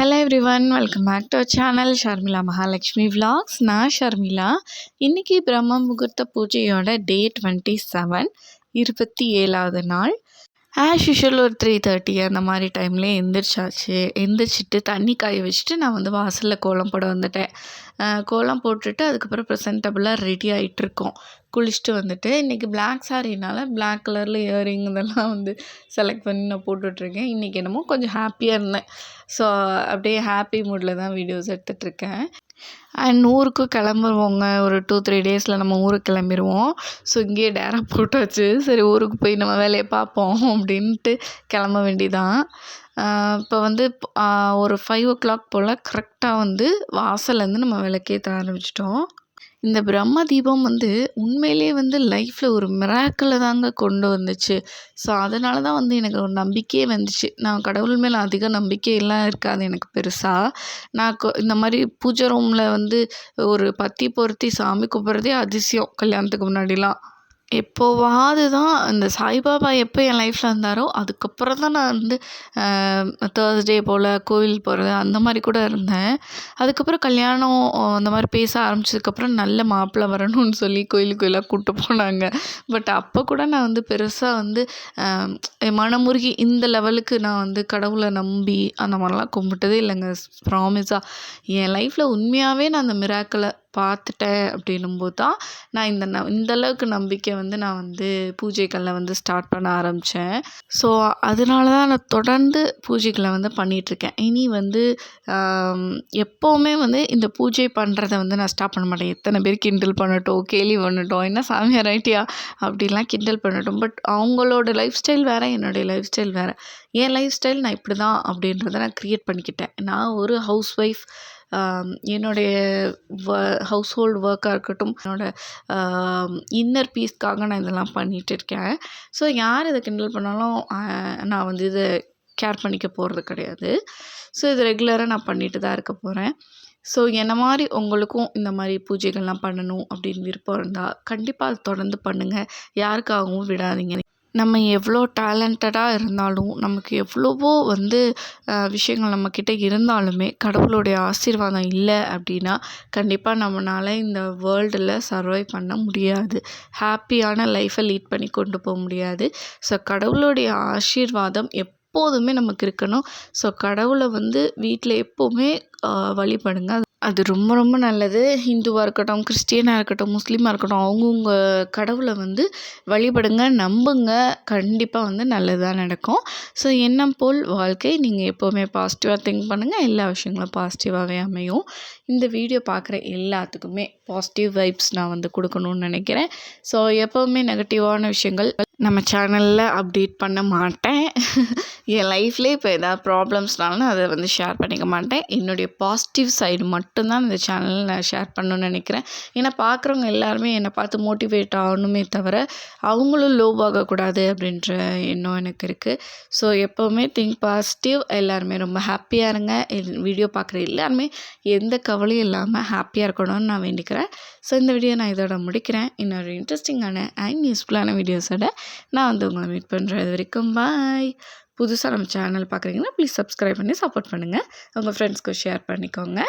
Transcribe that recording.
Hello everyone welcome back to channel Sharmila Mahalakshmi vlogs நான் ஷர்மிளா இன்றைக்கி பிரம்ம முகூர்த்த பூஜையோட டே டுவெண்ட்டி செவன் இருபத்தி ஏழாவது நாள். ஆஸ் யூஷுவல் ஒரு த்ரீ தேர்ட்டி அந்த மாதிரி டைமில் எந்திரிச்சாச்சு. எந்திரிச்சிட்டு தண்ணி காய வச்சுட்டு நான் வந்து வாசலில் கோலம் போட வந்துட்டேன். கோலம் போட்டுட்டு அதுக்கப்புறம் ப்ரெசன்டபுளாக ரெடி ஆகிட்டுருக்கோம் குளிச்சுட்டு வந்துட்டு இன்றைக்கி பிளாக் சாரினால பிளாக் கலரில் இயரிங் இதெல்லாம் வந்து செலக்ட் பண்ணி நான் போட்டுட்ருக்கேன். இன்றைக்கி என்னமோ கொஞ்சம் ஹாப்பியாக இருந்தேன். ஸோ அப்படியே ஹாப்பி மூடில் தான் வீடியோஸ் எடுத்துகிட்ருக்கேன் அண்ட் ஊருக்கு கிளம்புவோங்க. ஒரு டூ த்ரீ டேஸில் நம்ம ஊருக்கு கிளம்பிடுவோம் ஸோ இங்கேயே டேரா போட்டாச்சு. சரி ஊருக்கு போய் நம்ம வேலையை பார்ப்போம் அப்படின்ட்டு கிளம்ப வேண்டிதான். இப்போ வந்து ஒரு ஃபைவ் ஓ கிளாக் போல் கரெக்டாக வந்து வாசல்லேருந்து நம்ம விளக்கேற்ற ஆரம்பிச்சிட்டோம். இந்த பிரம்ம தீபம் வந்து உண்மையிலேயே வந்து லைஃப்பில் ஒரு மிராக்கிளை தாங்க கொண்டு வந்துச்சு. ஸோ அதனால தான் வந்து எனக்கு ஒரு நம்பிக்கையே வந்துச்சு. நான் கடவுள் மேலே அதிக நம்பிக்கையெல்லாம் இருக்காது எனக்கு பெருசாக நான் கொ- இந்த மாதிரி பூஜை ரூமில் வந்து ஒரு பத்தி பொருத்தி சாமி கும்பிட்றதே அதிசயம் கல்யாணத்துக்கு முன்னாடிலாம். எப்போவாது தான் இந்த சாய்பாபா எப்போ என் லைஃப்பில் இருந்தாரோ அதுக்கப்புறம் தான் நான் வந்து தேர்ஸ்டே போல் கோவில் போகிறது அந்த மாதிரி கூட இருந்தேன். அதுக்கப்புறம் கல்யாணம் அந்த மாதிரி பேச ஆரம்பிச்சதுக்கப்புறம் நல்ல மாப்பிள்ளை வரணும்னு சொல்லி கோயில் கோயிலாக கூப்பிட்டு போனாங்க. பட் அப்போ கூட நான் வந்து பெருசாக வந்து என் மனமுருகி இந்த லெவலுக்கு நான் வந்து கடவுளை நம்பி அந்த மாதிரிலாம் கும்பிட்டதே இல்லைங்க. ப்ராமிஸாக என் லைஃப்பில் உண்மையாகவே நான் அந்த மிராக்களை பார்த்துட்டேன் அப்படின்னும்போது தான் நான் இந்த ந இந்த அளவுக்கு நம்பிக்கை வந்து நான் வந்து பூஜைகளில் வந்து ஸ்டார்ட் பண்ண ஆரம்பித்தேன் ஸோ அதனால தான் நான் தொடர்ந்து பூஜைகளை வந்து பண்ணிகிட்ருக்கேன் இனி வந்து எப்போவுமே வந்து இந்த பூஜை பண்ணுறத வந்து நான் ஸ்டாப் பண்ண மாட்டேன். எத்தனை பேர் கிண்டல் பண்ணட்டும் கேலி பண்ணட்டும் என்ன சாமியார் ஐட்டியா அப்படிலாம் கிண்டல் பண்ணட்டும். பட் அவங்களோட லைஃப் ஸ்டைல் வேறு என்னுடைய லைஃப் ஸ்டைல் வேறு. என் லைஃப் ஸ்டைல் நான் இப்படி தான் அப்படின்றத நான் க்ரியேட் பண்ணிக்கிட்டேன். நான் ஒரு ஹவுஸ் ஒய்ஃப் என்னுடைய வ ஹவுஸ் ஹோல்டு ஒர்க்காக இருக்கட்டும் என்னோடய இன்னர் பீஸ்க்காக நான் இதெல்லாம் பண்ணிகிட்டு இருக்கேன். ஸோ யார் இதை கிண்டல் பண்ணாலும் நான் வந்து இதை கேர் பண்ணிக்க போகிறது கிடையாது. ஸோ இது ரெகுலராக நான் பண்ணிட்டு தான் இருக்க போகிறேன் ஸோ என்ன மாதிரி உங்களுக்கும் இந்த மாதிரி பூஜைகள்லாம் பண்ணணும் அப்படின்னு விருப்பம் இருந்தால் கண்டிப்பாக அதை தொடர்ந்து பண்ணுங்கள் யாருக்காகவும் விடாதீங்க. நம்ம எவ்வளோ டேலண்டடாக இருந்தாலும் நமக்கு எவ்வளவோ வந்து விஷயங்கள் நம்மக்கிட்ட இருந்தாலுமே கடவுளுடைய ஆசீர்வாதம் இல்லை அப்படின்னா கண்டிப்பாக நம்மளால் இந்த வேர்ல்டில் சர்வை பண்ண முடியாது. ஹாப்பியான லைஃப்பை லீட் பண்ணி கொண்டு போக முடியாது. ஸோ கடவுளுடைய ஆசீர்வாதம் எப்போதுமே நமக்கு இருக்கணும். ஸோ கடவுளை வந்து வீட்டில் எப்போவுமே வழிபடுங்க. அது ரொம்ப ரொம்ப நல்லது. ஹிந்துவாக இருக்கட்டும் கிறிஸ்டியனாக இருக்கட்டும் முஸ்லீமாக இருக்கட்டும் அவங்கவுங்க கடவுளை வந்து வழிபடுங்க நம்புங்க. கண்டிப்பாக வந்து நல்லதாக நடக்கும். ஸோ எண்ணம் போல் வாழ்க்கை? நீங்கள் எப்போவுமே பாசிட்டிவாக திங்க் பண்ணுங்கள் எல்லா விஷயங்களும் பாசிட்டிவாகவே அமையும். இந்த வீடியோ பார்க்குற எல்லாத்துக்குமே பாசிட்டிவ் வைப்ஸ் நான் வந்து கொடுக்கணும்னு நினைக்கிறேன். ஸோ எப்போவுமே நெகட்டிவான விஷயங்கள் நம்ம சேனலில் அப்டேட் பண்ண மாட்டேன். என் லைஃப்லேயே இப்போ எதாவது ப்ராப்ளம்ஸ்னாலும் அதை வந்து ஷேர் பண்ணிக்க மாட்டேன். என்னுடைய பாசிட்டிவ் சைடு மட்டும்தான் இந்த சேனலில் நான் ஷேர் பண்ணணும்னு நினைக்கிறேன். ஏன்னா பார்க்குறவங்க எல்லாருமே என்னை பார்த்து மோட்டிவேட் ஆகணுமே தவிர அவங்களும் லோவாகக்கூடாது அப்படின்ற எண்ணம் எனக்கு இருக்குது ஸோ எப்போவுமே திங்க் பாசிட்டிவ் எல்லாருமே ரொம்ப ஹாப்பியாக இருங்க. வீடியோ பார்க்குற எல்லாருமே எந்த கவலையும் இல்லாமல் ஹாப்பியாக இருக்கணும்னு நான் வேண்டிக்கிறேன். ஸோ இந்த வீடியோ நான் இதோட முடிக்கிறேன். இன்னொரு இன்ட்ரெஸ்டிங்கான அண்ட் யூஸ்ஃபுல்லான வீடியோஸோட நான் வந்து உங்களை மீட் பண்ணுறேன் இது வரைக்கும் பாய் புதுசாக நம்ம சேனல் பார்க்குறீங்கன்னா ப்ளீஸ் சப்ஸ்கிரைப் பண்ணி சப்போர்ட் பண்ணுங்கள் உங்கள் ஃப்ரெண்ட்ஸ்க்கு ஷேர் பண்ணிக்கோங்க.